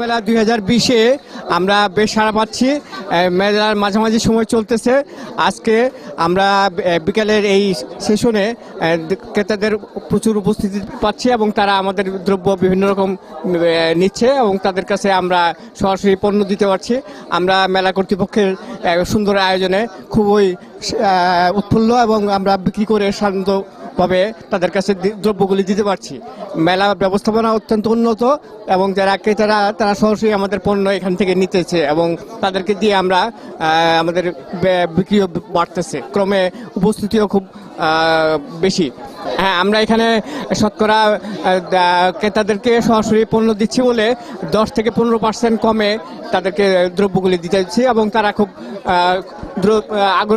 মেলা দুই হাজার বিশে আমরা বেশ সারা পাচ্ছি। মেলার মাঝামাঝি সময় চলতেছে। আজকে আমরা বিকালের এই সেশনে ক্রেতাদের প্রচুর উপস্থিতি পাচ্ছি এবং তারা আমাদের দ্রব্য বিভিন্ন রকম নিচ্ছে এবং তাদের কাছে আমরা সরাসরি পণ্য দিতে পারছি। আমরা মেলা কর্তৃপক্ষের সুন্দর আয়োজনে খুবই উৎফুল্ল এবং আমরা বিক্রি করে শান্ত ভাবে তাদের কাছে দ্রব্যগুলি দিতে পারছি। মেলা ব্যবস্থাপনা অত্যন্ত উন্নত এবং যারা ক্রেতারা, তারা সরাসরি আমাদের পণ্য এখান থেকে নিতেছে এবং তাদেরকে দিয়ে আমরা আমাদের বিক্রিও বাড়তেছে। ক্রমে উপস্থিতিও খুব বেশি। হ্যাঁ আমরা এখানে শতকরা ক্রেতাদেরকে সরাসরি পণ্য দিচ্ছি বলে দশ থেকে পনেরো পার্সেন্ট কমে তাদেরকে দ্রব্যগুলি দিতে দিচ্ছি এবং তারা খুব আগ্রহ